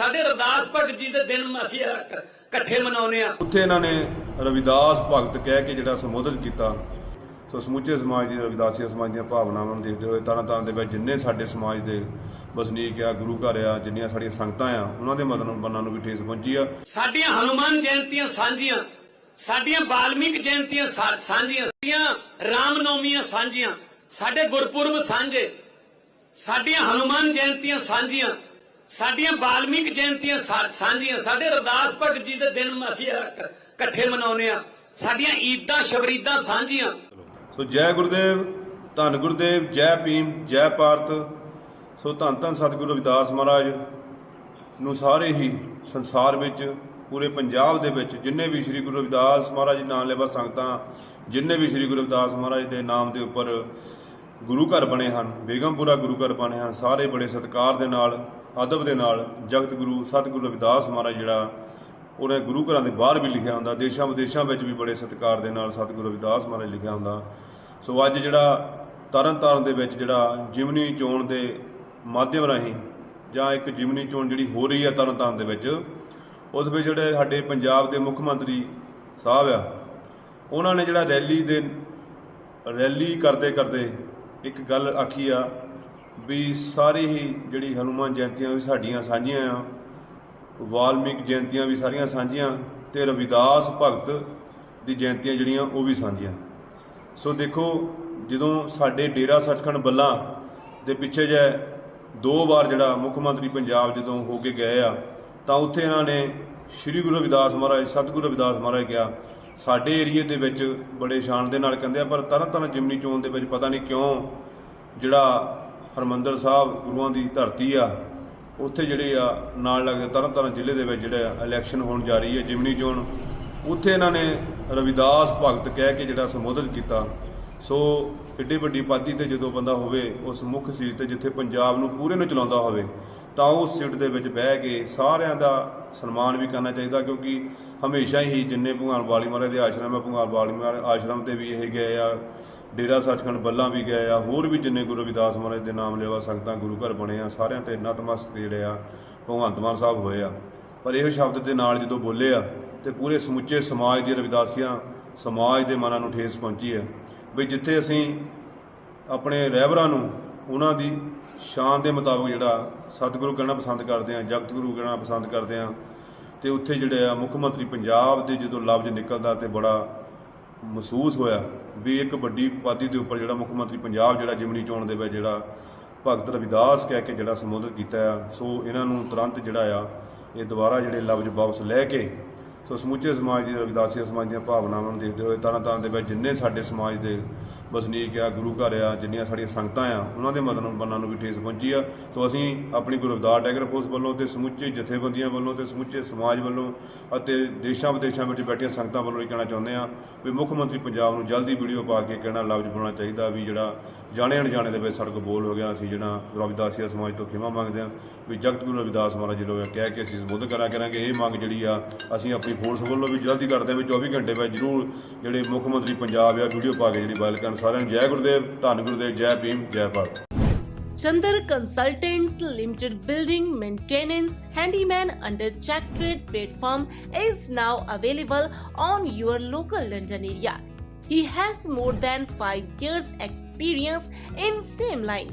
ਸਾਡੇ ਰਦਾਸ ਭਗਤ ਜੀ ਦੇ ਦਿਨ ਅਸੀਂ ਇਕ- ਇਕੱਠੇ ਮਨਾਉਂਦੇ ਆ ਉੱਥੇ ਇਹਨਾਂ ਨੇ ਰਵਿਦਾਸ ਭਗਤ ਕਹਿ ਕੇ ਜਿਹੜਾ ਸੰਬੋਧਨ ਕੀਤਾ ਸੋ ਸਮੁੱਚੇ ਸਮਾਜ ਦੀ ਰਵਿਦਾਸੀਆ ਸਮਾਜ ਦੀਆਂ ਭਾਵਨਾਵਾਂ ਨੂੰ ਦੇਖਦੇ ਹੋਏ ਤਰ੍ਹਾਂ ਤਾਰਨ ਦੇ ਵਿੱਚ ਜਿੰਨੇ ਸਾਡੇ ਸਮਾਜ ਦੇ ਵਸਨੀਕ ਆ ਗੁਰੂ ਘਰ ਆ ਜਿੰਨੀਆਂ ਸਾਡੀਆਂ ਸੰਗਤਾਂ ਆ ਉਹਨਾਂ ਦੇ ਮਦਨ ਬੰਨਾਂ ਨੂੰ ਵੀ ਠੇਸ ਪਹੁੰਚੀ ਆ। ਸਾਡੀਆਂ ਹਨੂਮਾਨ ਜਯੰਤੀਆਂ ਸਾਂਝੀਆਂ ਸਾਡੀਆਂ ਬਾਲਮੀਕ ਜਯੰਤੀਆਂ ਸਾਂਝੀਆਂ ਸਾਡੀਆਂ ਰਾਮਨੌਮੀਆਂ ਸਾਂਝੀਆਂ ਸਾਡੇ ਗੁਰਪੁਰਬ ਸਾਂਝੇ ਸਾਡੀਆਂ ਹਨੂਮਾਨ ਜਯੰਤੀਆਂ ਸਾਂਝੀਆਂ। ਸਾਡੀਆਂ ਬਾਲਮੀਕ ਜਯੰਤੀਆਂ ਸਾਂਝੀਆਂ, ਸਾਡੇ ਰਦਾਸ ਭਗਤ ਜੀ ਦੇ ਦਿਨ ਅਸੀਂ ਇਕੱਠੇ ਮਨਾਉਂਦੇ ਆ ਸਾਡੀਆਂ ਈਦਾਂ, ਸ਼ਬਰੀਦਾਂ ਸਾਂਝੀਆਂ। ਸੋ ਜੈ ਗੁਰਦੇਵ, ਧੰਨ ਗੁਰਦੇਵ, ਜੈ ਭੀਮ, ਜੈ ਭਾਰਤ। ਸੋ ਧੰਨ ਧੰਨ ਸਤਿਗੁਰੂ ਰਵਿਦਾਸ ਮਹਾਰਾਜ ਨੂੰ ਸਾਰੇ ਹੀ ਸੰਸਾਰ ਵਿੱਚ, ਪੂਰੇ ਪੰਜਾਬ ਦੇ ਵਿੱਚ, ਜਿੰਨੇ ਵੀ ਸ੍ਰੀ ਗੁਰੂ ਰਵਿਦਾਸ ਮਹਾਰਾਜ ਨਾਮ ਲੈਵਾ ਸੰਗਤਾਂ, ਜਿੰਨੇ ਵੀ ਸ੍ਰੀ ਗੁਰੂ ਰਵਿਦਾਸ ਮਹਾਰਾਜ ਦੇ ਨਾਮ ਦੇ ਉੱਪਰ ਗੁਰੂ ਘਰ ਬਣੇ ਹਨ, ਬੇਗਮਪੁਰਾ ਗੁਰੂ ਘਰ ਬਣੇ ਹਨ, ਸਾਰੇ ਬੜੇ ਸਤਿਕਾਰ ਦੇ ਨਾਲ, ਅਦਬ ਦੇ ਨਾਲ ਜਗਤ ਗੁਰੂ ਸਤਿਗੁਰੂ ਰਵਿਦਾਸ ਮਹਾਰਾਜ ਜਿਹੜਾ ਉਹਨੇ ਗੁਰੂ ਘਰਾਂ ਦੇ ਬਾਹਰ ਵੀ ਲਿਖਿਆ ਹੁੰਦਾ, ਦੇਸ਼ਾਂ ਵਿਦੇਸ਼ਾਂ ਵਿੱਚ ਵੀ ਬੜੇ ਸਤਿਕਾਰ ਦੇ ਨਾਲ ਸਤਿਗੁਰੂ ਰਵਿਦਾਸ ਮਹਾਰਾਜ ਲਿਖਿਆ ਹੁੰਦਾ। ਸੋ ਅੱਜ ਜਿਹੜਾ ਤਰਨ ਤਾਰਨ ਦੇ ਵਿੱਚ ਜਿਹੜਾ ਜਿਮਨੀ ਚੋਣ ਦੇ ਮਾਧਿਅਮ ਰਾਹੀਂ ਜਾਂ ਇੱਕ ਜਿਮਨੀ ਚੋਣ ਜਿਹੜੀ ਹੋ ਰਹੀ ਹੈ ਤਰਨ ਤਾਰਨ ਦੇ ਵਿੱਚ, ਉਸ ਵਿੱਚ ਜਿਹੜੇ ਸਾਡੇ ਪੰਜਾਬ ਦੇ ਮੁੱਖ ਮੰਤਰੀ ਸਾਹਿਬ ਆ, ਉਹਨਾਂ ਨੇ ਜਿਹੜਾ ਰੈਲੀ ਦੇ ਰੈਲੀ ਕਰਦੇ ਕਰਦੇ ਇੱਕ ਗੱਲ ਆਖੀ ਆ ਵੀ ਸਾਰੇ ਹੀ ਜਿਹੜੀ ਹਨੂਮਾਨ ਜਯੰਤੀਆਂ ਵੀ ਸਾਡੀਆਂ ਸਾਂਝੀਆਂ ਆ, ਵਾਲਮੀਕ ਜਯੰਤੀਆਂ ਵੀ ਸਾਰੀਆਂ ਸਾਂਝੀਆਂ ਤੇ ਰਵਿਦਾਸ ਭਗਤ ਦੀ ਜਯੰਤੀਆਂ ਜਿਹੜੀਆਂ ਉਹ ਵੀ ਸਾਂਝੀਆਂ। ਸੋ ਦੇਖੋ, ਜਦੋਂ ਸਾਡੇ ਡੇਰਾ ਸੱਚਖੰਡ ਬੱਲਾ ਦੇ ਪਿੱਛੇ ਜੇ ਦੋ ਵਾਰ ਜਿਹੜਾ ਮੁੱਖ ਮੰਤਰੀ ਪੰਜਾਬ ਜਦੋਂ ਹੋ ਕੇ ਗਏ ਆ, ਤਾਂ ਉੱਥੇ ਇਹਨਾਂ ਨੇ ਸ੍ਰੀ ਗੁਰੂ ਰਵਿਦਾਸ ਮਹਾਰਾਜ, ਸਤਿਗੁਰੂ ਰਵਿਦਾਸ ਮਹਾਰਾਜ ਕਿਹਾ ਸਾਡੇ ਏਰੀਏ ਦੇ ਵਿੱਚ ਬੜੇ ਸ਼ਾਨ ਦੇ ਨਾਲ ਕਹਿੰਦੇ ਆ, ਪਰ ਤਰਨ ਤਾਰਨ ਜਿਮਨੀ ਚੋਣ ਦੇ ਵਿੱਚ ਪਤਾ ਨਹੀਂ ਕਿਉਂ ਜਿਹੜਾ ਹਰਮੰਦਰ ਸਾਹਿਬ ਗੁਰੂਆਂ ਦੀ ਧਰਤੀ ਆ, ਉੱਥੇ ਜਿਹੜੇ ਆ ਨਾਲ ਲੱਗਦੇ ਤਰਨ ਤਾਰਨ ਜ਼ਿਲ੍ਹੇ ਦੇ ਵਿੱਚ ਜਿਹੜਾ ਇਲੈਕਸ਼ਨ ਹੋਣ ਜਾ ਰਹੀ ਹੈ ਜਿਮਨੀ ਚੋਣ ਉੱਥੇ ਇਹਨਾਂ ਨੇ ਰਵਿਦਾਸ ਭਗਤ ਕਹਿ ਕੇ ਜਿਹੜਾ ਸੰਬੋਧਿਤ ਕੀਤਾ। ਸੋ ਏਡੀ ਵੱਡੀ ਪਾਦੀ ਤੇ ਜਦੋਂ ਬੰਦਾ ਹੋਵੇ, ਉਸ ਮੁੱਖ ਸੀਟ ਤੇ ਜਿੱਥੇ ਪੰਜਾਬ ਨੂੰ ਪੂਰੇ ਨੂੰ ਚਲਾਉਂਦਾ ਹੋਵੇ, ਤਾਂ ਉਸ ਸੀਟ ਦੇ ਵਿੱਚ ਬਹਿ ਕੇ ਸਾਰਿਆਂ ਦਾ ਸਨਮਾਨ ਵੀ ਕਰਨਾ ਚਾਹੀਦਾ, ਕਿਉਂਕਿ ਹਮੇਸ਼ਾ ਹੀ ਜਿੰਨੇ ਭਗਵਾਨ ਵਾਲੀ ਮਹਾਰਾਜ ਦੇ ਆਸ਼ਰਮ ਹੈ ਭਗਵਾਨ ਵਾਲੀ ਮਹਾਰਾਜ ਆਸ਼ਰਮ ਤੇ ਵੀ ਇਹ ਗਏ ਆ, ਡੇਰਾ ਸੱਚਖੰਡ ਬੱਲਾ ਵੀ ਗਏ ਆ, ਹੋਰ ਵੀ ਜਿੰਨੇ ਗੁਰੂ ਰਵਿਦਾਸ ਮਹਾਰਾਜ ਦੇ ਨਾਮ ਲੈਵਾ ਸੰਗਤਾਂ ਗੁਰੂ ਘਰ ਬਣੇ ਆ, ਸਾਰਿਆਂ ਤੇ ਨਤਮਸਤਕ ਜਿਹੜੇ ਆ, ਭਗਵੰਤ ਮਾਨ ਸਾਹਿਬ ਹੋਏ ਆ। ਪਰ ਇਹ ਸ਼ਬਦ ਦੇ ਨਾਲ ਜਦੋਂ ਬੋਲੇ ਆ, ਤੇ ਪੂਰੇ ਸਮੁੱਚੇ ਸਮਾਜ ਦੀ ਰਵਿਦਾਸੀਆਂ ਸਮਾਜ ਦੇ ਮਨਾਂ ਨੂੰ ਠੇਸ ਪਹੁੰਚੀ ਹੈ ਵੀ ਜਿੱਥੇ ਅਸੀਂ ਆਪਣੇ ਰਹਿਬਰਾਂ ਨੂੰ, ਉਹਨਾਂ ਦੀ ਸ਼ਾਨ ਦੇ ਮੁਤਾਬਕ ਜਿਹੜਾ ਸਤਿਗੁਰੂ ਕਹਿਣਾ ਪਸੰਦ ਕਰਦੇ ਆ ਜਗਤ ਗੁਰੂ ਕਹਿਣਾ ਪਸੰਦ ਕਰਦੇ ਆ ਤੇ ਉੱਥੇ ਜਿਹੜੇ ਆ ਮੁੱਖ ਮੰਤਰੀ ਪੰਜਾਬ ਦੇ ਜਦੋਂ ਲਫ਼ਜ਼ ਨਿਕਲਦਾ ਤੇ ਬੜਾ ਮਹਿਸੂਸ ਹੋਇਆ ਵੀ ਇੱਕ ਵੱਡੀ ਪਾਦੀ ਦੇ ਉੱਪਰ ਜਿਹੜਾ ਮੁੱਖ ਮੰਤਰੀ ਪੰਜਾਬ ਜਿਹੜਾ ਜਿਮਨੀ ਚੋਣ ਦੇ ਵਿੱਚ ਜਿਹੜਾ ਭਗਤ ਰਵਿਦਾਸ ਕਹਿ ਕੇ ਜਿਹੜਾ ਸੰਬੋਧਨ ਕੀਤਾ ਆ, ਸੋ ਇਹਨਾਂ ਨੂੰ ਤੁਰੰਤ ਜਿਹੜਾ ਆ ਇਹ ਦੁਬਾਰਾ ਜਿਹੜੇ ਲਫ਼ਜ਼ ਵਾਪਸ ਲੈ ਕੇ ਸੋ ਸਮੁੱਚੇ ਸਮਾਜ ਦੀ ਰਵਿਦਾਸੀਆ ਸਮਾਜ ਦੀਆਂ ਭਾਵਨਾਵਾਂ ਨੂੰ ਦੇਖਦੇ ਹੋਏ ਤਰ੍ਹਾਂ ਤਾਰਨ ਦੇ ਵਿੱਚ ਜਿੰਨੇ ਸਾਡੇ ਸਮਾਜ ਦੇ ਵਸਨੀਕ ਆ, ਗੁਰੂ ਘਰ ਆ, ਜਿੰਨੀਆਂ ਸਾਡੀਆਂ ਸੰਗਤਾਂ ਆ, ਉਹਨਾਂ ਦੇ ਮਦਨ ਬੰਨਾਂ ਨੂੰ ਵੀ ਠੇਸ ਪਹੁੰਚੀ ਆ। ਸੋ ਅਸੀਂ ਆਪਣੀ ਗੁਰੂ ਰਵਿਦਾਸ ਟੈਗਰ ਫੋਰਸ ਵੱਲੋਂ ਤੇ ਸਮੁੱਚੇ ਜਥੇਬੰਦੀਆਂ ਵੱਲੋਂ ਤੇ ਸਮੁੱਚੇ ਸਮਾਜ ਵੱਲੋਂ ਅਤੇ ਦੇਸ਼ਾਂ ਵਿਦੇਸ਼ਾਂ ਵਿੱਚ ਬੈਠੀਆਂ ਸੰਗਤਾਂ ਵੱਲੋਂ ਇਹ ਕਹਿਣਾ ਚਾਹੁੰਦੇ ਆ ਵੀ ਮੁੱਖ ਮੰਤਰੀ ਪੰਜਾਬ ਨੂੰ ਜਲਦੀ ਵੀਡੀਓ ਪਾ ਕੇ ਕਹਿਣਾ ਲਫ਼ਜ਼ ਬਣਾਉਣਾ ਚਾਹੀਦਾ ਵੀ ਜਿਹੜਾ ਜਾਣੇ ਅਣਜਾਣੇ ਦੇ ਵਿੱਚ ਸੜਕ ਬੋਲ ਹੋ ਗਿਆ, ਅਸੀਂ ਜਿਹੜਾ ਰਵਿਦਾਸੀਆ ਸਮਾਜ ਤੋਂ ਖਿਮਾ ਮੰਗਦੇ ਆ ਵੀ ਜਗਤ ਗੁਰੂ ਰਵਿਦਾਸ ਮਹਾਰਾਜ ਜੀ ਨੂੰ ਕਹਿ ਕੇ ਅਸੀਂ ਸੰਬੋਧਨ ਕਰਾਂ ਕਰਾਂਗੇ। ਇਹ ਮੰਗ ਜਿਹੜੀ ਆ, ਅਸੀਂ ਆਪਣੀ ਫੋਰਸ ਵੱਲੋਂ ਵੀ ਜਲਦੀ ਕਰਦੇ ਆ ਵੀ 24 ਘੰਟੇ ਵਿੱਚ ਜ਼ਰੂਰ ਜਿਹੜੇ ਮੁੱਖ ਮੰਤਰੀ ਪੰਜਾਬ ਆ ਵੀਡੀਓ ਪਾ ਕੇ ਜਿਹੜੀ ਵਾਇਰਲ ਕਰਨ ਸਾਰਿਆਂ ਨੂੰ ਜੈ ਗੁਰਦੇਵ ਧੰਨ ਗੁਰਦੇਵ ਜੈ ਭੀਮ ਜੈ Bharat Chandar Consultants Limited Building Maintenance Handyman under Check Trade platform is now available on your local London area. He has more than 5 years experience in same line.